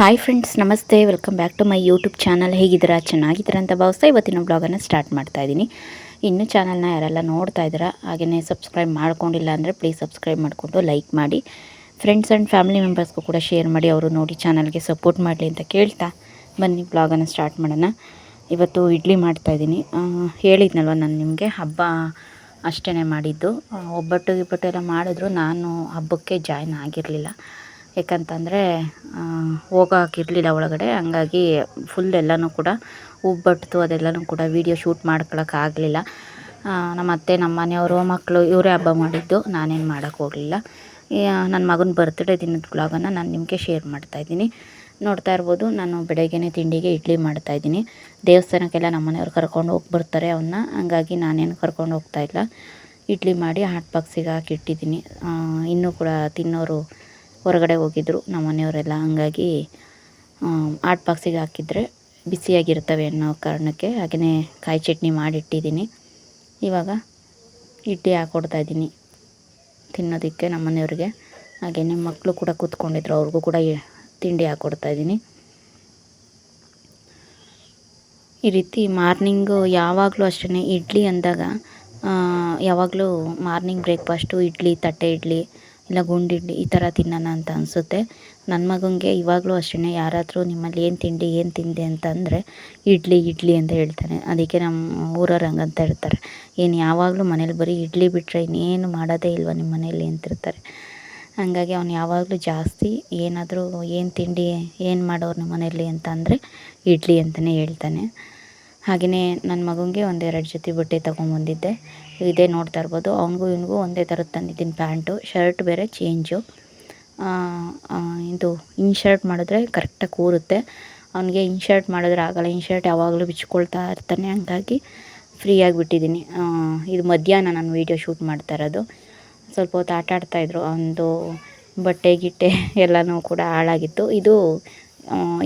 Hi friends ನಮಸ್ತೆ welcome back to my YouTube channel ಹೇಗಿದ್ದೀರಾ ಚೆನ್ನಾಗಿದ್ದೀರಾ ಅಂತ ಭಾವಿಸ್ತಾ ಇವತ್ತಿನ ಬ್ಲಾಗನ್ನು ಸ್ಟಾರ್ಟ್ ಮಾಡ್ತಾ ಇದ್ದೀನಿ ಇನ್ನೂ ಚಾನಲ್ನ ಯಾರೆಲ್ಲ ನೋಡ್ತಾ ಇದ್ದೀರಾ ಹಾಗೆಯೇ ಸಬ್ಸ್ಕ್ರೈಬ್ ಮಾಡ್ಕೊಂಡಿಲ್ಲ ಅಂದರೆ ಪ್ಲೀಸ್ ಸಬ್ಸ್ಕ್ರೈಬ್ ಮಾಡಿಕೊಂಡು ಲೈಕ್ ಮಾಡಿ ಫ್ರೆಂಡ್ಸ್ ಆ್ಯಂಡ್ ಫ್ಯಾಮಿಲಿ ಮೆಂಬರ್ಸ್ಗೂ ಕೂಡ ಶೇರ್ ಮಾಡಿ ಅವರು ನೋಡಿ ಚಾನಲ್ಗೆ ಸಪೋರ್ಟ್ ಮಾಡಲಿ ಅಂತ ಕೇಳ್ತಾ ಬನ್ನಿ ಬ್ಲಾಗನ್ನು ಸ್ಟಾರ್ಟ್ ಮಾಡೋಣ ಇವತ್ತು ಇಡ್ಲಿ ಮಾಡ್ತಾ ಇದ್ದೀನಿ ಹೇಳಿದ್ನಲ್ವ ನಾನು ನಿಮಗೆ ಹಬ್ಬ ಅಷ್ಟೇ ಮಾಡಿದ್ದು ಒಬ್ಬಟ್ಟು ಇಬ್ಬಟ್ಟು ಎಲ್ಲ ಮಾಡಿದ್ರು ನಾನು ಹಬ್ಬಕ್ಕೆ ಜಾಯ್ನ್ ಆಗಿರಲಿಲ್ಲ ಯಾಕಂತಂದರೆ ಹೋಗೋಕ್ಕಿರ್ಲಿಲ್ಲ ಒಳಗಡೆ ಹಂಗಾಗಿ ಫುಲ್ ಎಲ್ಲನೂ ಕೂಡ ಉಬ್ಬಟ್ಟಿತು ಅದೆಲ್ಲನೂ ಕೂಡ ವೀಡಿಯೋ ಶೂಟ್ ಮಾಡ್ಕೊಳಕ್ಕಾಗಲಿಲ್ಲ ನಮ್ಮ ಅತ್ತೆ ನಮ್ಮ ಮನೆಯವರು ಮಕ್ಕಳು ಇವರೇ ಹಬ್ಬ ಮಾಡಿದ್ದು ನಾನೇನು ಮಾಡೋಕೆ ಹೋಗಲಿಲ್ಲ ನನ್ನ ಮಗನ ಬರ್ತ್ಡೇ ದಿನದ ಬ್ಲಾಗನ್ನು ನಾನು ನಿಮಗೆ ಶೇರ್ ಮಾಡ್ತಾಯಿದ್ದೀನಿ ನೋಡ್ತಾ ಇರ್ಬೋದು ನಾನು ಬೆಳಗ್ಗೆ ತಿಂಡಿಗೆ ಇಡ್ಲಿ ಮಾಡ್ತಾಯಿದ್ದೀನಿ ದೇವಸ್ಥಾನಕ್ಕೆಲ್ಲ ನಮ್ಮ ಮನೆಯವ್ರು ಕರ್ಕೊಂಡು ಹೋಗಿ ಬರ್ತಾರೆ ಅವನ್ನ ಹಂಗಾಗಿ ನಾನೇನು ಕರ್ಕೊಂಡು ಹೋಗ್ತಾಯಿಲ್ಲ ಇಡ್ಲಿ ಮಾಡಿ ಹಾಟ್ ಬಾಕ್ಸಿಗೆ ಹಾಕಿಟ್ಟಿದ್ದೀನಿ ಇನ್ನೂ ಕೂಡ ತಿನ್ನೋರು ಹೊರಗಡೆ ಹೋಗಿದ್ರು ನಮ್ಮ ಮನೆಯವರೆಲ್ಲ ಹಂಗಾಗಿ ಆಟ್ ಬಾಕ್ಸಿಗೆ ಹಾಕಿದರೆ ಬಿಸಿಯಾಗಿರ್ತವೆ ಅನ್ನೋ ಕಾರಣಕ್ಕೆ ಹಾಗೆಯೇ ಕಾಯಿ ಚಟ್ನಿ ಮಾಡಿಟ್ಟಿದ್ದೀನಿ ಇವಾಗ ಇಡ್ಲಿ ಇದ್ದೀನಿ ತಿನ್ನೋದಕ್ಕೆ ನಮ್ಮ ಮನೆಯವ್ರಿಗೆ ಹಾಗೆಯೇ ಮಕ್ಕಳು ಕೂಡ ಕೂತ್ಕೊಂಡಿದ್ರು ಅವ್ರಿಗೂ ಕೂಡ ತಿಂಡಿ ಇದ್ದೀನಿ ಈ ರೀತಿ ಮಾರ್ನಿಂಗು ಯಾವಾಗಲೂ ಅಷ್ಟೇ ಇಡ್ಲಿ ಅಂದಾಗ ಯಾವಾಗಲೂ ಮಾರ್ನಿಂಗ್ ಬ್ರೇಕ್ಫಾಸ್ಟು ಇಡ್ಲಿ ತಟ್ಟೆ ಇಡ್ಲಿ ಇಲ್ಲ ಗುಂಡಿಡ್ಲಿ ಈ ಥರ ತಿನ್ನೋಣ ಅಂತ ಅನಿಸುತ್ತೆ ನನ್ನ ಮಗನಿಗೆ ಇವಾಗಲೂ ಅಷ್ಟೇ ಯಾರಾದರೂ ನಿಮ್ಮಲ್ಲಿ ಏನು ತಿಂಡಿ ಏನು ತಿಂದೆ ಅಂತಂದರೆ ಇಡ್ಲಿ ಇಡ್ಲಿ ಅಂತ ಹೇಳ್ತಾನೆ ಅದಕ್ಕೆ ನಮ್ಮ ಊರವ್ರು ಹಂಗಂತ ಇರ್ತಾರೆ ಏನು ಯಾವಾಗಲೂ ಮನೇಲಿ ಬರೀ ಇಡ್ಲಿ ಬಿಟ್ಟರೆ ಇನ್ನೇನು ಮಾಡೋದೇ ಇಲ್ವ ನಿಮ್ಮ ಮನೇಲಿ ಅಂತಿರ್ತಾರೆ ಹಾಗಾಗಿ ಅವ್ನು ಯಾವಾಗಲೂ ಜಾಸ್ತಿ ಏನಾದರೂ ಏನು ತಿಂಡಿ ಏನು ಮಾಡೋರು ನಿಮ್ಮ ಮನೇಲಿ ಅಂದರೆ ಇಡ್ಲಿ ಅಂತಲೇ ಹೇಳ್ತಾನೆ ಹಾಗೆಯೇ ನನ್ನ ಮಗನಿಗೆ ಒಂದೆರಡು ಜೊತೆ ಬಟ್ಟೆ ತೊಗೊಂಬಂದಿದ್ದೆ ಇದೇ ನೋಡ್ತಾ ಇರ್ಬೋದು ಅವನಿಗೂ ಇವನಿಗೂ ಒಂದೇ ಥರದ್ದು ತಂದಿದ್ದೀನಿ ಪ್ಯಾಂಟು ಶರ್ಟ್ ಬೇರೆ ಚೇಂಜು ಇದು ಇನ್ ಶರ್ಟ್ ಮಾಡಿದ್ರೆ ಕರೆಕ್ಟಾಗಿ ಕೂರುತ್ತೆ ಅವನಿಗೆ ಇನ್ ಶರ್ಟ್ ಮಾಡಿದ್ರೆ ಆಗಲ್ಲ ಇನ್ ಶರ್ಟ್ ಯಾವಾಗಲೂ ಬಿಚ್ಕೊಳ್ತಾ ಇರ್ತಾನೆ ಹಂಗಾಗಿ ಫ್ರೀಯಾಗಿ ಬಿಟ್ಟಿದ್ದೀನಿ ಇದು ಮಧ್ಯಾಹ್ನ ನಾನು ವೀಡಿಯೋ ಶೂಟ್ ಮಾಡ್ತಾ ಇರೋದು ಸ್ವಲ್ಪ ಹೊತ್ತು ಆಟ ಆಡ್ತಾಯಿದ್ರು ಅವನದು ಬಟ್ಟೆ ಗಿಟ್ಟೆ ಎಲ್ಲನೂ ಕೂಡ ಹಾಳಾಗಿತ್ತು ಇದು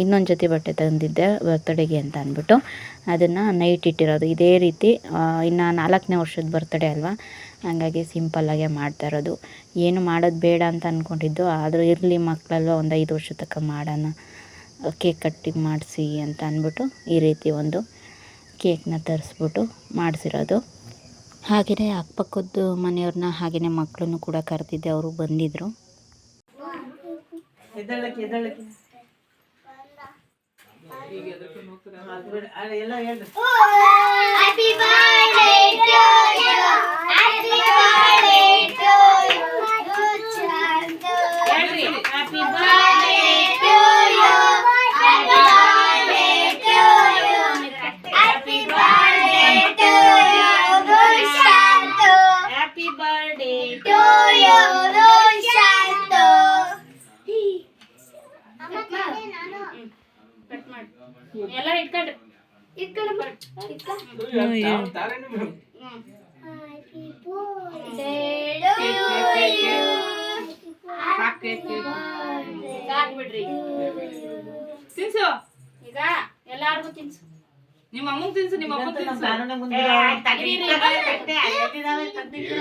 ಇನ್ನೊಂದು ಜೊತೆ ಬಟ್ಟೆ ತಂದಿದ್ದೆ ಬರ್ತಡೆಗೆ ಅಂತ ಅಂದ್ಬಿಟ್ಟು ಅದನ್ನು ನೈಟ್ ಇಟ್ಟಿರೋದು ಇದೇ ರೀತಿ ಇನ್ನು ನಾಲ್ಕನೇ ವರ್ಷದ ಬರ್ತಡೇ ಅಲ್ವಾ ಹಾಗಾಗಿ ಸಿಂಪಲ್ಲಾಗೆ ಮಾಡ್ತಾ ಇರೋದು ಏನು ಮಾಡೋದು ಬೇಡ ಅಂತ ಅಂದ್ಕೊಂಡಿದ್ದು ಆದರೂ ಇರಲಿ ಮಕ್ಕಳಲ್ವ ಒಂದು ಐದು ವರ್ಷ ತನಕ ಮಾಡೋಣ ಕೇಕ್ ಕಟ್ಟಿ ಮಾಡಿಸಿ ಅಂತ ಅಂದ್ಬಿಟ್ಟು ಈ ರೀತಿ ಒಂದು ಕೇಕ್ನ ತರಿಸ್ಬಿಟ್ಟು ಮಾಡಿಸಿರೋದು ಹಾಗೆಯೇ ಅಕ್ಕಪಕ್ಕದ್ದು ಮನೆಯವ್ರನ್ನ ಹಾಗೆಯೇ ಮಕ್ಕಳನ್ನು ಕೂಡ ಕರೆದಿದ್ದೆ ಅವರು ಬಂದಿದ್ದರು Happy birthday to you. Happy birthday to you. Happy birthday to you. ಎಲ್ಲ ಇಟ್ಕೊಂಡ್ರಿ ಬಿಡ್ರಿ ತಿನ್ಸು ಈಗ ಎಲ್ಲಾರ್ಗು ತಿನ್ಸು ನಿಮ್ಮ ಅಮ್ಮನ ತಿನ್ಸು ನಿಮ್ಮ ತಿನ್ಸು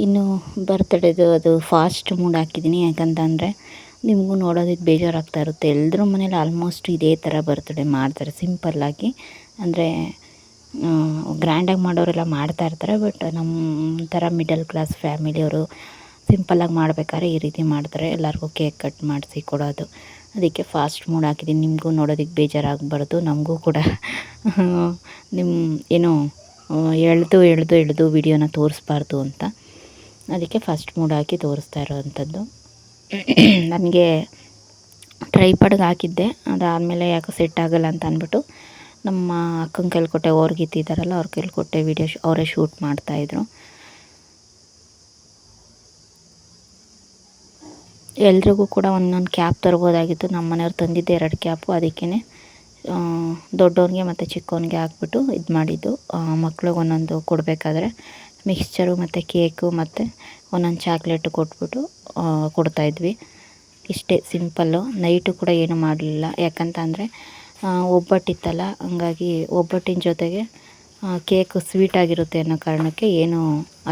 ಇನ್ನು ಬರ್ತಡೇದು ಅದು ಫಾಸ್ಟ್ ಮೂಡ್ ಹಾಕಿದ್ದೀನಿ ಯಾಕಂತಂದರೆ ನಿಮಗೂ ನೋಡೋದಕ್ಕೆ ಬೇಜಾರಾಗ್ತಾ ಇರುತ್ತೆ ಎಲ್ಲರೂ ಮನೇಲಿ ಆಲ್ಮೋಸ್ಟ್ ಇದೇ ಥರ ಬರ್ತಡೇ ಮಾಡ್ತಾರೆ ಸಿಂಪಲ್ಲಾಗಿ ಅಂದರೆ ಗ್ರ್ಯಾಂಡಾಗಿ ಮಾಡೋರೆಲ್ಲ ಮಾಡ್ತಾ ಇರ್ತಾರೆ ಬಟ್ ನಮ್ಮ ಥರ ಮಿಡಲ್ ಕ್ಲಾಸ್ ಫ್ಯಾಮಿಲಿಯವರು ಸಿಂಪಲ್ಲಾಗಿ ಮಾಡ್ಬೇಕಾದ್ರೆ ಈ ರೀತಿ ಮಾಡ್ತಾರೆ ಎಲ್ಲರಿಗೂ ಕೇಕ್ ಕಟ್ ಮಾಡಿಸಿ ಕೊಡೋದು ಅದಕ್ಕೆ ಫಾಸ್ಟ್ ಮೂಡ್ ಹಾಕಿದ್ದೀನಿ ನಿಮಗೂ ನೋಡೋದಕ್ಕೆ ಬೇಜಾರಾಗಬಾರ್ದು ನಮಗೂ ಕೂಡ ನಿಮ್ಮ ಏನೋ ಎಳೆದು ಎಳೆದು ಎಳೆದು ವಿಡಿಯೋನ ತೋರಿಸ್ಬಾರ್ದು ಅಂತ ಅದಕ್ಕೆ ಫಾಸ್ಟ್ ಮೂಡ್ ಹಾಕಿ ತೋರಿಸ್ತಾ ಇರೋವಂಥದ್ದು ನನಗೆ ಟ್ರೈಪಾಡ್ಗೆ ಹಾಕಿದ್ದೆ ಅದಾದಮೇಲೆ ಯಾಕೋ ಸೆಟ್ ಆಗಲ್ಲ ಅಂತ ಅಂದ್ಬಿಟ್ಟು ನಮ್ಮ ಅಕ್ಕನ ಕೇಳ್ಕೊಟ್ಟೆ ಕೊಟ್ಟೆ ಅವ್ರಿಗೆ ಇದ್ದಿದ್ದಾರಲ್ಲ ಅವ್ರ ಕೈಲಿ ಕೊಟ್ಟೆ ವೀಡಿಯೋ ಅವರೇ ಶೂಟ್ ಮಾಡ್ತಾಯಿದ್ರು ಎಲ್ರಿಗೂ ಕೂಡ ಒಂದೊಂದು ಕ್ಯಾಪ್ ತರ್ಬೋದಾಗಿತ್ತು ನಮ್ಮ ಮನೆಯವ್ರು ತಂದಿದ್ದೆ ಎರಡು ಕ್ಯಾಪು ಅದಕ್ಕೇ ದೊಡ್ಡವನಿಗೆ ಮತ್ತು ಚಿಕ್ಕವನಿಗೆ ಹಾಕ್ಬಿಟ್ಟು ಇದು ಮಾಡಿದ್ದು ಮಕ್ಳಿಗೆ ಒಂದೊಂದು ಕೊಡಬೇಕಾದ್ರೆ ಮಿಕ್ಸ್ಚರು ಮತ್ತು ಕೇಕು ಮತ್ತು ಒಂದೊಂದು ಚಾಕ್ಲೇಟು ಕೊಟ್ಬಿಟ್ಟು ಕೊಡ್ತಾಯಿದ್ವಿ ಇಷ್ಟೇ ಸಿಂಪಲ್ಲು ನೈಟು ಕೂಡ ಏನು ಮಾಡಲಿಲ್ಲ ಯಾಕಂತಂದರೆ ಒಬ್ಬಟ್ಟಿತ್ತಲ್ಲ ಹಂಗಾಗಿ ಒಬ್ಬಟ್ಟಿನ ಜೊತೆಗೆ ಕೇಕ್ ಸ್ವೀಟಾಗಿರುತ್ತೆ ಆಗಿರುತ್ತೆ ಅನ್ನೋ ಕಾರಣಕ್ಕೆ ಏನು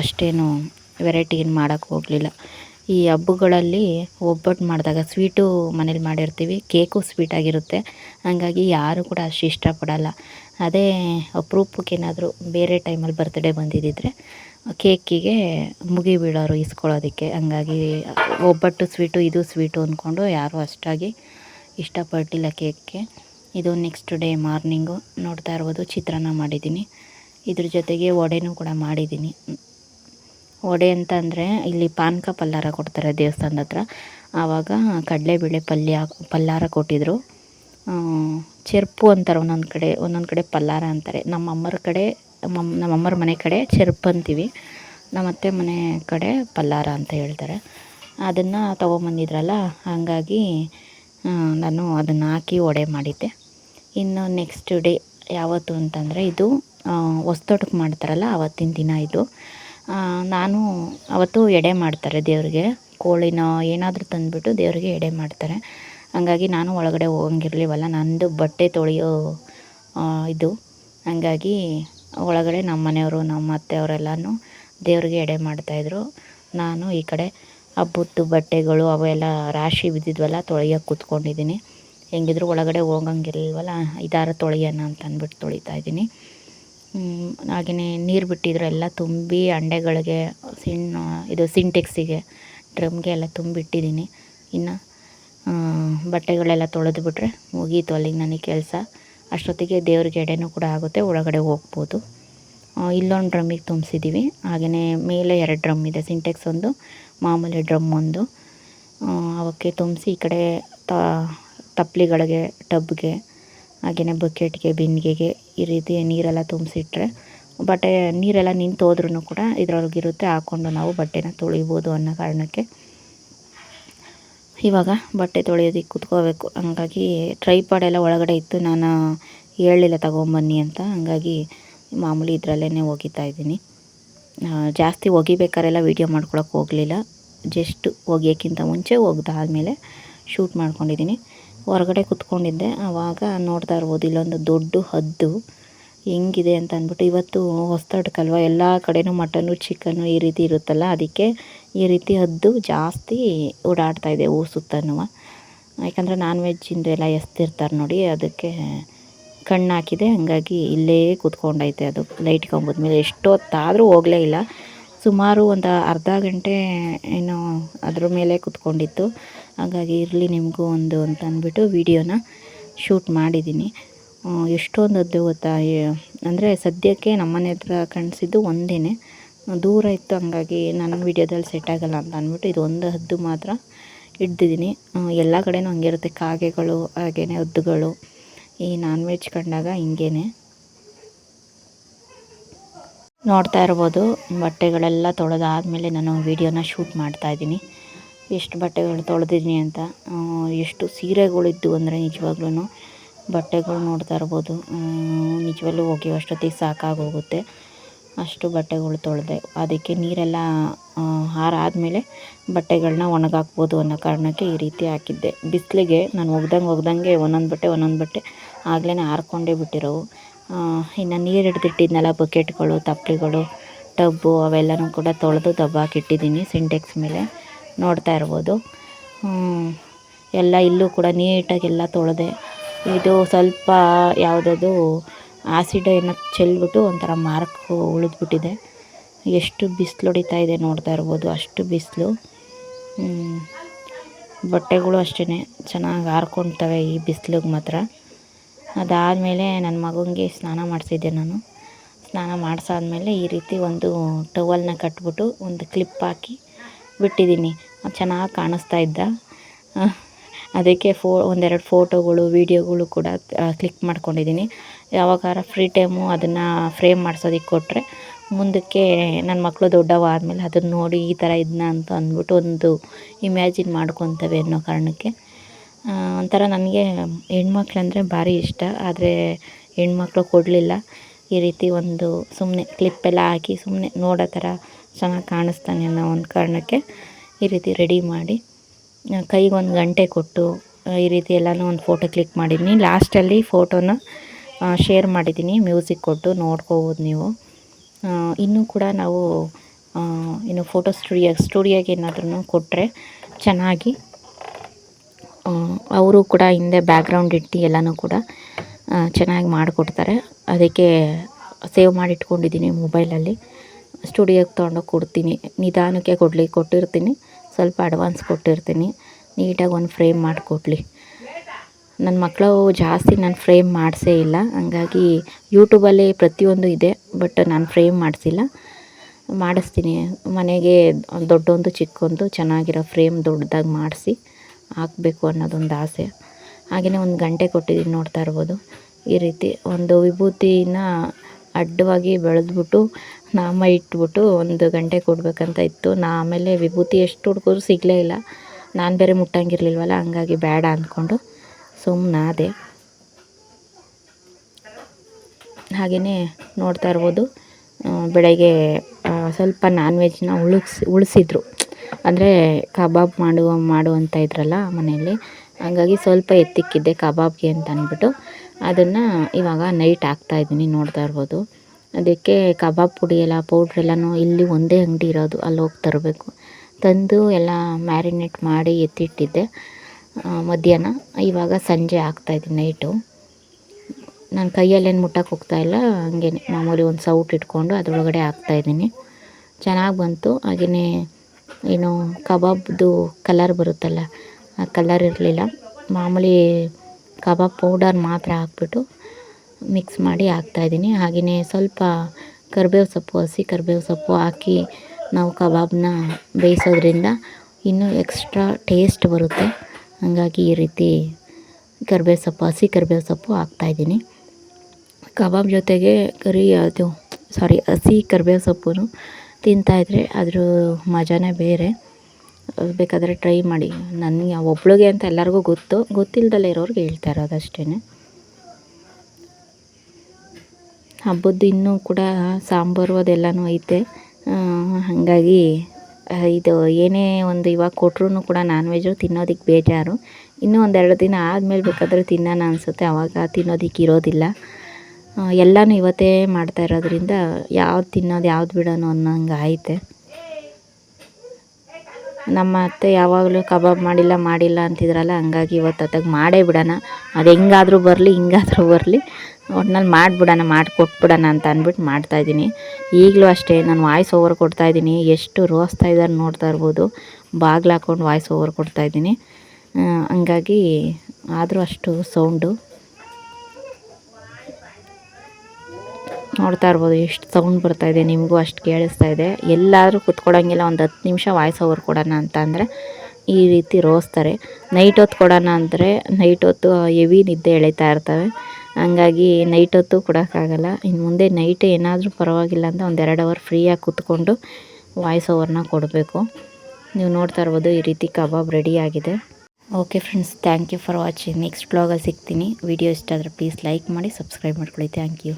ಅಷ್ಟೇನು ವೆರೈಟಿ ಏನು ಮಾಡೋಕ್ಕೆ ಹೋಗಲಿಲ್ಲ ಈ ಹಬ್ಬಗಳಲ್ಲಿ ಒಬ್ಬಟ್ಟು ಮಾಡಿದಾಗ ಸ್ವೀಟು ಮನೇಲಿ ಮಾಡಿರ್ತೀವಿ ಕೇಕು ಸ್ವೀಟಾಗಿರುತ್ತೆ ಆಗಿರುತ್ತೆ ಹಾಗಾಗಿ ಯಾರು ಕೂಡ ಅಷ್ಟು ಇಷ್ಟಪಡೋಲ್ಲ ಅದೇ ಅಪ್ರೂಪಕ್ಕೆ ಏನಾದರೂ ಬೇರೆ ಟೈಮಲ್ಲಿ ಬರ್ತ್ಡೇ ಬಂದಿದ್ದರೆ ಕೇಕಿಗೆ ಮುಗಿ ಬೀಳೋರು ಇಸ್ಕೊಳ್ಳೋದಕ್ಕೆ ಹಂಗಾಗಿ ಒಬ್ಬಟ್ಟು ಸ್ವೀಟು ಇದು ಸ್ವೀಟು ಅಂದ್ಕೊಂಡು ಯಾರೂ ಅಷ್ಟಾಗಿ ಇಷ್ಟಪಟ್ಟಿಲ್ಲ ಕೇಕ್ಗೆ ಇದು ನೆಕ್ಸ್ಟ್ ಡೇ ಮಾರ್ನಿಂಗು ನೋಡ್ತಾ ಇರ್ಬೋದು ಚಿತ್ರಾನ್ನ ಮಾಡಿದ್ದೀನಿ ಇದ್ರ ಜೊತೆಗೆ ವಡೆನೂ ಕೂಡ ಮಾಡಿದ್ದೀನಿ ವಡೆ ಅಂತ ಅಂದರೆ ಇಲ್ಲಿ ಪಾನಕ ಪಲ್ಲಾರ ಕೊಡ್ತಾರೆ ದೇವಸ್ಥಾನದ ಹತ್ರ ಆವಾಗ ಕಡಲೆಬೇಳೆ ಪಲ್ಯ ಪಲ್ಲಾರ ಕೊಟ್ಟಿದ್ದರು ಚೆರ್ಪು ಅಂತಾರೆ ಒಂದೊಂದು ಕಡೆ ಒಂದೊಂದು ಕಡೆ ಪಲ್ಲಾರ ಅಂತಾರೆ ನಮ್ಮ ಅಮ್ಮರ ಕಡೆ ನಮ್ಮ ನಮ್ಮಮ್ಮರ ಮನೆ ಕಡೆ ಚೆರ್ಪು ಅಂತೀವಿ ನಮ್ಮ ಅತ್ತೆ ಮನೆ ಕಡೆ ಪಲ್ಲಾರ ಅಂತ ಹೇಳ್ತಾರೆ ಅದನ್ನು ತೊಗೊಂಬಂದಿದ್ರಲ್ಲ ಹಾಗಾಗಿ ನಾನು ಅದನ್ನು ಹಾಕಿ ವಡೆ ಮಾಡಿದ್ದೆ ಇನ್ನು ನೆಕ್ಸ್ಟ್ ಡೇ ಯಾವತ್ತು ಅಂತಂದರೆ ಇದು ಹೊಸ್ತೋಟಕ್ಕೆ ಮಾಡ್ತಾರಲ್ಲ ಆವತ್ತಿನ ದಿನ ಇದು ನಾನು ಆವತ್ತು ಎಡೆ ಮಾಡ್ತಾರೆ ದೇವ್ರಿಗೆ ಕೋಳಿನ ಏನಾದರೂ ತಂದುಬಿಟ್ಟು ದೇವ್ರಿಗೆ ಎಡೆ ಮಾಡ್ತಾರೆ ಹಂಗಾಗಿ ನಾನು ಒಳಗಡೆ ಹೋಗಂಗಿರ್ಲಿವಲ್ಲ ನಂದು ಬಟ್ಟೆ ತೊಳೆಯೋ ಇದು ಹಂಗಾಗಿ ಒಳಗಡೆ ನಮ್ಮ ಮನೆಯವರು ನಮ್ಮ ಅತ್ತೆಯವರೆಲ್ಲನೂ ದೇವ್ರಿಗೆ ಎಡೆ ಮಾಡ್ತಾಯಿದ್ರು ನಾನು ಈ ಕಡೆ ಹಬ್ಬದ್ದು ಬಟ್ಟೆಗಳು ಅವೆಲ್ಲ ರಾಶಿ ಬಿದ್ದಿದ್ವಲ್ಲ ತೊಳೆಯೋಕ್ಕೆ ಕೂತ್ಕೊಂಡಿದ್ದೀನಿ ಹೆಂಗಿದ್ರು ಒಳಗಡೆ ಹೋಗಂಗಿಲ್ವಲ್ಲ ಇದಾರ ತೊಳೆಯೋಣ ಅಂತ ಅಂದ್ಬಿಟ್ಟು ತೊಳಿತಾ ಇದ್ದೀನಿ ಹಾಗೆಯೇ ನೀರು ಬಿಟ್ಟಿದ್ರೆ ಎಲ್ಲ ತುಂಬಿ ಹಂಡೆಗಳಿಗೆ ಸಿಣ್ಣ ಇದು ಸಿಂಟೆಕ್ಸಿಗೆ ಡ್ರಮ್ಗೆ ಎಲ್ಲ ತುಂಬಿಟ್ಟಿದ್ದೀನಿ ಇನ್ನು ಬಟ್ಟೆಗಳೆಲ್ಲ ತೊಳೆದು ಬಿಟ್ಟರೆ ಮುಗೀತು ಅಲ್ಲಿಗೆ ನನಗೆ ಕೆಲಸ ಅಷ್ಟೊತ್ತಿಗೆ ದೇವ್ರಿಗೆ ಎಡೆನೂ ಕೂಡ ಆಗುತ್ತೆ ಒಳಗಡೆ ಹೋಗ್ಬೋದು ಇಲ್ಲೊಂದು ಡ್ರಮ್ಮಿಗೆ ತುಂಬಿಸಿದ್ದೀವಿ ಹಾಗೆಯೇ ಮೇಲೆ ಎರಡು ಡ್ರಮ್ ಇದೆ ಸಿಂಟೆಕ್ಸ್ ಒಂದು ಮಾಮೂಲಿ ಡ್ರಮ್ ಒಂದು ಅವಕ್ಕೆ ತುಂಬಿಸಿ ಈ ಕಡೆ ತ ತಪ್ಲಿಗಳಿಗೆ ಟಬ್ಗೆ ಹಾಗೆಯೇ ಬಕೆಟ್ಗೆ ಬಿಂದಿಗೆಗೆ ಈ ರೀತಿ ನೀರೆಲ್ಲ ತುಂಬಿಸಿಟ್ರೆ ಬಟ್ಟೆ ನೀರೆಲ್ಲ ನಿಂತು ಹೋದ್ರೂ ಕೂಡ ಇದರೊಳಗಿರುತ್ತೆ ಹಾಕ್ಕೊಂಡು ನಾವು ಬಟ್ಟೆನ ತೊಳಿಬೋದು ಅನ್ನೋ ಕಾರಣಕ್ಕೆ ಇವಾಗ ಬಟ್ಟೆ ತೊಳೆಯೋದಕ್ಕೆ ಕುತ್ಕೋಬೇಕು ಹಂಗಾಗಿ ಟ್ರೈಪಾಡ್ ಎಲ್ಲ ಒಳಗಡೆ ಇತ್ತು ನಾನು ಹೇಳಿಲ್ಲ ತಗೊಂಬನ್ನಿ ಅಂತ ಹಂಗಾಗಿ ಮಾಮೂಲಿ ಇದರಲ್ಲೇ ಒಗಿತಾ ಇದ್ದೀನಿ ಜಾಸ್ತಿ ಒಗಿಬೇಕಾರೆಲ್ಲ ವೀಡಿಯೋ ಮಾಡ್ಕೊಳಕ್ಕೆ ಹೋಗಲಿಲ್ಲ ಜಸ್ಟ್ ಒಗಿಯೋಕ್ಕಿಂತ ಮುಂಚೆ ಒಗ್ದಾದ್ಮೇಲೆ ಶೂಟ್ ಮಾಡ್ಕೊಂಡಿದ್ದೀನಿ ಹೊರಗಡೆ ಕೂತ್ಕೊಂಡಿದ್ದೆ ಆವಾಗ ನೋಡ್ತಾ ಇರ್ಬೋದು ಇಲ್ಲೊಂದು ದೊಡ್ಡ ಹದ್ದು ಹೆಂಗಿದೆ ಅಂತ ಅಂದ್ಬಿಟ್ಟು ಇವತ್ತು ಹೊಸದಡ್ಕಲ್ವ ಎಲ್ಲ ಕಡೆನೂ ಮಟನು ಚಿಕನ್ನು ಈ ರೀತಿ ಇರುತ್ತಲ್ಲ ಅದಕ್ಕೆ ಈ ರೀತಿ ಹದ್ದು ಜಾಸ್ತಿ ಓಡಾಡ್ತಾ ಇದೆ ಊರು ಸುತ್ತನ್ನುವ ಯಾಕಂದರೆ ನಾನ್ ವೆಜ್ಜಿಂದು ಎಲ್ಲ ಎಸ್ತಿರ್ತಾರೆ ನೋಡಿ ಅದಕ್ಕೆ ಕಣ್ಣಾಕಿದೆ ಹಾಗಾಗಿ ಇಲ್ಲೇ ಕೂತ್ಕೊಂಡೈತೆ ಅದು ಲೈಟ್ ಕಂಬದ ಮೇಲೆ ಎಷ್ಟೊತ್ತಾದರೂ ಹೋಗಲೇ ಇಲ್ಲ ಸುಮಾರು ಒಂದು ಅರ್ಧ ಗಂಟೆ ಏನು ಅದ್ರ ಮೇಲೆ ಕುತ್ಕೊಂಡಿತ್ತು ಹಾಗಾಗಿ ಇರಲಿ ನಿಮಗೂ ಒಂದು ಅಂತ ಅಂದ್ಬಿಟ್ಟು ವಿಡಿಯೋನ ಶೂಟ್ ಮಾಡಿದ್ದೀನಿ ಅದು ಗೊತ್ತಾ ಅಂದರೆ ಸದ್ಯಕ್ಕೆ ನಮ್ಮನೆ ಹತ್ರ ಕಾಣಿಸಿದ್ದು ಒಂದೇ ದೂರ ಇತ್ತು ಹಂಗಾಗಿ ನನ್ನ ವೀಡಿಯೋದಲ್ಲಿ ಸೆಟ್ ಆಗಲ್ಲ ಅಂತ ಅಂದ್ಬಿಟ್ಟು ಇದು ಒಂದು ಹದ್ದು ಮಾತ್ರ ಇಡ್ದಿದ್ದೀನಿ ಎಲ್ಲ ಕಡೆನೂ ಹಂಗಿರುತ್ತೆ ಕಾಗೆಗಳು ಹಾಗೆಯೇ ಹದ್ದುಗಳು ಈ ನಾನ್ ವೆಜ್ ಕಂಡಾಗ ಹಿಂಗೇ ನೋಡ್ತಾ ಇರ್ಬೋದು ಬಟ್ಟೆಗಳೆಲ್ಲ ತೊಳೆದಾದಮೇಲೆ ನಾನು ವೀಡಿಯೋನ ಶೂಟ್ ಮಾಡ್ತಾ ಇದ್ದೀನಿ ಎಷ್ಟು ಬಟ್ಟೆಗಳು ತೊಳೆದಿದ್ದೀನಿ ಅಂತ ಎಷ್ಟು ಸೀರೆಗಳಿದ್ದು ಅಂದರೆ ನಿಜವಾಗ್ಲೂ ಬಟ್ಟೆಗಳು ನೋಡ್ತಾ ಇರ್ಬೋದು ನಿಜವಾಗ್ಲೂ ಅಷ್ಟೊತ್ತಿಗೆ ಸಾಕಾಗೋಗುತ್ತೆ ಅಷ್ಟು ಬಟ್ಟೆಗಳು ತೊಳೆದೆ ಅದಕ್ಕೆ ನೀರೆಲ್ಲ ಹಾರಾದಮೇಲೆ ಬಟ್ಟೆಗಳನ್ನ ಒಣಗಾಕ್ಬೋದು ಅನ್ನೋ ಕಾರಣಕ್ಕೆ ಈ ರೀತಿ ಹಾಕಿದ್ದೆ ಬಿಸಿಲಿಗೆ ನಾನು ಒಗ್ದಂಗೆ ಒಗ್ದಂಗೆ ಒಂದೊಂದು ಬಟ್ಟೆ ಒಂದೊಂದು ಬಟ್ಟೆ ಆಗಲೇ ಹಾರ್ಕೊಂಡೇ ಬಿಟ್ಟಿರೋವು ಇನ್ನು ನೀರು ಹಿಡ್ದಿಟ್ಟಿದ್ನಲ್ಲ ಬಕೆಟ್ಗಳು ತಪ್ಪಲಿಗಳು ಟಬ್ಬು ಅವೆಲ್ಲನೂ ಕೂಡ ತೊಳೆದು ದಬ್ಬಾಕಿಟ್ಟಿದ್ದೀನಿ ಸಿಂಟೆಕ್ಸ್ ಮೇಲೆ ನೋಡ್ತಾ ಇರ್ಬೋದು ಎಲ್ಲ ಇಲ್ಲೂ ಕೂಡ ನೀಟಾಗೆಲ್ಲ ತೊಳೆದೆ ಇದು ಸ್ವಲ್ಪ ಯಾವುದದು ಆಸಿಡ್ ಏನೋ ಚೆಲ್ಬಿಟ್ಟು ಒಂಥರ ಮಾರ್ಕ್ ಉಳಿದ್ಬಿಟ್ಟಿದೆ ಎಷ್ಟು ಬಿಸಿಲು ಹೊಡಿತಾ ಇದೆ ನೋಡ್ತಾ ಇರ್ಬೋದು ಅಷ್ಟು ಬಿಸಿಲು ಬಟ್ಟೆಗಳು ಅಷ್ಟೇ ಚೆನ್ನಾಗಿ ಹಾರ್ಕೊಳ್ತವೆ ಈ ಬಿಸಿಲಿಗೆ ಮಾತ್ರ ಅದಾದಮೇಲೆ ನನ್ನ ಮಗನಿಗೆ ಸ್ನಾನ ಮಾಡಿಸಿದ್ದೆ ನಾನು ಸ್ನಾನ ಮಾಡಿಸಾದ್ಮೇಲೆ ಈ ರೀತಿ ಒಂದು ಟವಲ್ನ ಕಟ್ಬಿಟ್ಟು ಒಂದು ಕ್ಲಿಪ್ ಹಾಕಿ ಬಿಟ್ಟಿದ್ದೀನಿ ಚೆನ್ನಾಗಿ ಕಾಣಿಸ್ತಾ ಇದ್ದ ಅದಕ್ಕೆ ಫೋ ಒಂದೆರಡು ಫೋಟೋಗಳು ವೀಡಿಯೋಗಳು ಕೂಡ ಕ್ಲಿಕ್ ಮಾಡ್ಕೊಂಡಿದ್ದೀನಿ ಯಾವಾಗಾರ ಫ್ರೀ ಟೈಮು ಅದನ್ನು ಫ್ರೇಮ್ ಮಾಡಿಸೋದಕ್ಕೆ ಕೊಟ್ಟರೆ ಮುಂದಕ್ಕೆ ನನ್ನ ಮಕ್ಕಳು ದೊಡ್ಡವ ಅದನ್ನು ನೋಡಿ ಈ ಥರ ಇದನ್ನ ಅಂತ ಅಂದ್ಬಿಟ್ಟು ಒಂದು ಇಮ್ಯಾಜಿನ್ ಮಾಡ್ಕೊತವೆ ಅನ್ನೋ ಕಾರಣಕ್ಕೆ ಒಂಥರ ನನಗೆ ಹೆಣ್ಮಕ್ಳಂದರೆ ಭಾರಿ ಇಷ್ಟ ಆದರೆ ಹೆಣ್ಮಕ್ಳು ಕೊಡಲಿಲ್ಲ ಈ ರೀತಿ ಒಂದು ಸುಮ್ಮನೆ ಕ್ಲಿಪ್ಪೆಲ್ಲ ಹಾಕಿ ಸುಮ್ಮನೆ ನೋಡೋ ಥರ ಚೆನ್ನಾಗಿ ಕಾಣಿಸ್ತಾನೆ ಅನ್ನೋ ಒಂದು ಕಾರಣಕ್ಕೆ ಈ ರೀತಿ ರೆಡಿ ಮಾಡಿ ಕೈಗೊಂದು ಗಂಟೆ ಕೊಟ್ಟು ಈ ರೀತಿ ಎಲ್ಲನೂ ಒಂದು ಫೋಟೋ ಕ್ಲಿಕ್ ಮಾಡಿದ್ದೀನಿ ಲಾಸ್ಟಲ್ಲಿ ಫೋಟೋನ ಶೇರ್ ಮಾಡಿದ್ದೀನಿ ಮ್ಯೂಸಿಕ್ ಕೊಟ್ಟು ನೋಡ್ಕೋಬೋದು ನೀವು ಇನ್ನೂ ಕೂಡ ನಾವು ಇನ್ನು ಫೋಟೋ ಸ್ಟುಡಿಯೋ ಸ್ಟುಡಿಯೋಗೆ ಏನಾದ್ರೂ ಕೊಟ್ಟರೆ ಚೆನ್ನಾಗಿ ಅವರು ಕೂಡ ಹಿಂದೆ ಬ್ಯಾಗ್ರೌಂಡ್ ಇಟ್ಟು ಎಲ್ಲನೂ ಕೂಡ ಚೆನ್ನಾಗಿ ಮಾಡಿಕೊಡ್ತಾರೆ ಅದಕ್ಕೆ ಸೇವ್ ಮಾಡಿ ಇಟ್ಕೊಂಡಿದ್ದೀನಿ ಮೊಬೈಲಲ್ಲಿ ಸ್ಟುಡಿಯೋಗೆ ತೊಗೊಂಡೋಗಿ ಕೊಡ್ತೀನಿ ನಿಧಾನಕ್ಕೆ ಕೊಡಲಿ ಕೊಟ್ಟಿರ್ತೀನಿ ಸ್ವಲ್ಪ ಅಡ್ವಾನ್ಸ್ ಕೊಟ್ಟಿರ್ತೀನಿ ನೀಟಾಗಿ ಒಂದು ಫ್ರೇಮ್ ಮಾಡಿಕೊಡ್ಲಿ ನನ್ನ ಮಕ್ಕಳು ಜಾಸ್ತಿ ನಾನು ಫ್ರೇಮ್ ಮಾಡಿಸೇ ಇಲ್ಲ ಹಂಗಾಗಿ ಯೂಟ್ಯೂಬಲ್ಲಿ ಪ್ರತಿಯೊಂದು ಇದೆ ಬಟ್ ನಾನು ಫ್ರೇಮ್ ಮಾಡಿಸಿಲ್ಲ ಮಾಡಿಸ್ತೀನಿ ಮನೆಗೆ ದೊಡ್ಡೊಂದು ಚಿಕ್ಕೊಂದು ಚೆನ್ನಾಗಿರೋ ಫ್ರೇಮ್ ದೊಡ್ಡದಾಗಿ ಮಾಡಿಸಿ ಹಾಕಬೇಕು ಅನ್ನೋದೊಂದು ಆಸೆ ಹಾಗೆಯೇ ಒಂದು ಗಂಟೆ ಕೊಟ್ಟಿದ್ದೀನಿ ನೋಡ್ತಾ ಇರ್ಬೋದು ಈ ರೀತಿ ಒಂದು ವಿಭೂತಿನ ಅಡ್ಡವಾಗಿ ಬೆಳೆದ್ಬಿಟ್ಟು ನಾಮ ಇಟ್ಬಿಟ್ಟು ಒಂದು ಗಂಟೆ ಕೊಡಬೇಕಂತ ಇತ್ತು ನಾ ಆಮೇಲೆ ವಿಭೂತಿ ಎಷ್ಟು ಹುಡ್ಕಿದ್ರು ಸಿಗಲೇ ಇಲ್ಲ ನಾನು ಬೇರೆ ಮುಟ್ಟಂಗಿರ್ಲಿಲ್ವಲ್ಲ ಹಂಗಾಗಿ ಬೇಡ ಅಂದ್ಕೊಂಡು ಸುಮ್ಮನಾದೆ ಹಾಗೆಯೇ ನೋಡ್ತಾ ಇರ್ಬೋದು ಬೆಳಗ್ಗೆ ಸ್ವಲ್ಪ ನಾನ್ ವೆಜ್ನ ಉಳಿಸಿ ಉಳಿಸಿದ್ರು ಅಂದರೆ ಕಬಾಬ್ ಮಾಡುವ ಮಾಡು ಅಂತ ಇದ್ರಲ್ಲ ಮನೆಯಲ್ಲಿ ಹಾಗಾಗಿ ಸ್ವಲ್ಪ ಎತ್ತಿಕ್ಕಿದ್ದೆ ಕಬಾಬ್ಗೆ ಅಂತ ಅಂದ್ಬಿಟ್ಟು ಅದನ್ನು ಇವಾಗ ನೈಟ್ ಹಾಕ್ತಾಯಿದ್ದೀನಿ ನೋಡ್ತಾ ಇರ್ಬೋದು ಅದಕ್ಕೆ ಕಬಾಬ್ ಪುಡಿ ಎಲ್ಲ ಪೌಡ್ರೆಲ್ಲನೂ ಇಲ್ಲಿ ಒಂದೇ ಅಂಗಡಿ ಇರೋದು ಅಲ್ಲಿ ಹೋಗಿ ತರಬೇಕು ತಂದು ಎಲ್ಲ ಮ್ಯಾರಿನೇಟ್ ಮಾಡಿ ಎತ್ತಿಟ್ಟಿದ್ದೆ ಮಧ್ಯಾಹ್ನ ಇವಾಗ ಸಂಜೆ ಹಾಕ್ತಾಯಿದ್ದೀನಿ ನೈಟು ನನ್ನ ಕೈಯಲ್ಲೇನು ಮುಟ್ಟಕ್ಕೆ ಹೋಗ್ತಾಯಿಲ್ಲ ಹಂಗೆ ಮಾಮೂಲಿ ಒಂದು ಸೌಟ್ ಇಟ್ಕೊಂಡು ಅದರೊಳಗಡೆ ಹಾಕ್ತಾಯಿದ್ದೀನಿ ಚೆನ್ನಾಗಿ ಬಂತು ಹಾಗೆಯೇ ಏನು ಕಬಾಬ್ದು ಕಲರ್ ಬರುತ್ತಲ್ಲ ಆ ಕಲರ್ ಇರಲಿಲ್ಲ ಮಾಮೂಲಿ ಕಬಾಬ್ ಪೌಡರ್ ಮಾತ್ರ ಹಾಕ್ಬಿಟ್ಟು ಮಿಕ್ಸ್ ಮಾಡಿ ಹಾಕ್ತಾಯಿದ್ದೀನಿ ಹಾಗೆಯೇ ಸ್ವಲ್ಪ ಕರ್ಬೇವು ಸೊಪ್ಪು ಹಸಿ ಕರ್ಬೇವು ಸೊಪ್ಪು ಹಾಕಿ ನಾವು ಕಬಾಬ್ನ ಬೇಯಿಸೋದ್ರಿಂದ ಇನ್ನೂ ಎಕ್ಸ್ಟ್ರಾ ಟೇಸ್ಟ್ ಬರುತ್ತೆ ಹಾಗಾಗಿ ಈ ರೀತಿ ಕರ್ಬೇವು ಸೊಪ್ಪು ಹಸಿ ಕರ್ಬೇವು ಸೊಪ್ಪು ಹಾಕ್ತಾಯಿದ್ದೀನಿ ಕಬಾಬ್ ಜೊತೆಗೆ ಕರಿ ಅದು ಸಾರಿ ಹಸಿ ಕರ್ಬೇವು ಸೊಪ್ಪು ತಿಂತಾಯಿದ್ರೆ ಅದ್ರ ಮಜಾನೇ ಬೇರೆ ಬೇಕಾದರೆ ಟ್ರೈ ಮಾಡಿ ನನಗೆ ಒಬ್ಳಿಗೆ ಅಂತ ಎಲ್ಲರಿಗೂ ಗೊತ್ತು ಗೊತ್ತಿಲ್ಲದಲ್ಲೇ ಇರೋರಿಗೆ ಹೇಳ್ತಾ ಇರೋದು ಅಷ್ಟೇ ಹಬ್ಬದ್ದು ಇನ್ನೂ ಕೂಡ ಸಾಂಬಾರು ಅದೆಲ್ಲನೂ ಐತೆ ಹಾಗಾಗಿ ಇದು ಏನೇ ಒಂದು ಇವಾಗ ಕೊಟ್ಟರು ಕೂಡ ನಾನ್ ವೆಜ್ಜು ತಿನ್ನೋದಕ್ಕೆ ಬೇಜಾರು ಇನ್ನೂ ಒಂದೆರಡು ದಿನ ಆದಮೇಲೆ ಬೇಕಾದರೆ ತಿನ್ನೋಣ ಅನಿಸುತ್ತೆ ಆವಾಗ ತಿನ್ನೋದಕ್ಕೆ ಇರೋದಿಲ್ಲ ಎಲ್ಲನೂ ಇವತ್ತೇ ಮಾಡ್ತಾ ಇರೋದ್ರಿಂದ ಯಾವ್ದು ತಿನ್ನೋದು ಯಾವ್ದು ಬಿಡೋಣ ಅನ್ನೋಂಗೆ ಐತೆ ನಮ್ಮ ಅತ್ತೆ ಯಾವಾಗಲೂ ಕಬಾಬ್ ಮಾಡಿಲ್ಲ ಮಾಡಿಲ್ಲ ಅಂತಿದ್ರಲ್ಲ ಹಂಗಾಗಿ ಇವತ್ತು ಅತ್ತಾಗ ಮಾಡೇ ಬಿಡೋಣ ಅದು ಹೆಂಗಾದರೂ ಬರಲಿ ಹಿಂಗಾದರೂ ಬರಲಿ ಒಟ್ನಲ್ಲಿ ಮಾಡಿಬಿಡೋಣ ಮಾಡಿಕೊಟ್ಬಿಡೋಣ ಅಂತ ಅಂದ್ಬಿಟ್ಟು ಮಾಡ್ತಾಯಿದ್ದೀನಿ ಈಗಲೂ ಅಷ್ಟೇ ನಾನು ವಾಯ್ಸ್ ಓವರ್ ಕೊಡ್ತಾಯಿದ್ದೀನಿ ಎಷ್ಟು ರೋಸ್ತಾ ಇದ್ದಾರೆ ನೋಡ್ತಾ ಇರ್ಬೋದು ಬಾಗಿಲು ಹಾಕ್ಕೊಂಡು ವಾಯ್ಸ್ ಓವರ್ ಕೊಡ್ತಾಯಿದ್ದೀನಿ ಹಂಗಾಗಿ ಆದರೂ ಅಷ್ಟು ಸೌಂಡು ನೋಡ್ತಾ ಇರ್ಬೋದು ಎಷ್ಟು ಸೌಂಡ್ ಬರ್ತಾ ಇದೆ ನಿಮಗೂ ಅಷ್ಟು ಕೇಳಿಸ್ತಾ ಇದೆ ಎಲ್ಲಾದರೂ ಕೂತ್ಕೊಡೋಂಗಿಲ್ಲ ಒಂದು ಹತ್ತು ನಿಮಿಷ ವಾಯ್ಸ್ ಓವರ್ ಕೊಡೋಣ ಅಂತ ಅಂದರೆ ಈ ರೀತಿ ರೋಸ್ತಾರೆ ನೈಟ್ ಹೊತ್ತು ಕೊಡೋಣ ಅಂದರೆ ನೈಟ್ ಹೊತ್ತು ಹೆವಿ ನಿದ್ದೆ ಎಳಿತಾ ಇರ್ತವೆ ಹಂಗಾಗಿ ನೈಟ್ ಹೊತ್ತು ಕೊಡೋಕ್ಕಾಗಲ್ಲ ಇನ್ನು ಮುಂದೆ ನೈಟ್ ಏನಾದರೂ ಪರವಾಗಿಲ್ಲ ಅಂದರೆ ಒಂದು ಎರಡು ಅವರ್ ಫ್ರೀಯಾಗಿ ಕೂತ್ಕೊಂಡು ವಾಯ್ಸ್ ಓವರ್ನ ಕೊಡಬೇಕು ನೀವು ನೋಡ್ತಾ ಇರ್ಬೋದು ಈ ರೀತಿ ಕಬಾಬ್ ರೆಡಿ ಆಗಿದೆ okay friends thank you for watching next ಬ್ಲಾಗಲ್ಲಿ ಸಿಗ್ತೀನಿ ವಿಡಿಯೋ ಇಷ್ಟ ಆದರೆ ಪ್ಲೀಸ್ ಲೈಕ್ ಮಾಡಿ ಸಬ್ಸ್ಕ್ರೈಬ್ ಮಾಡ್ಕೊಳ್ಳಿ ಥ್ಯಾಂಕ್ ಯು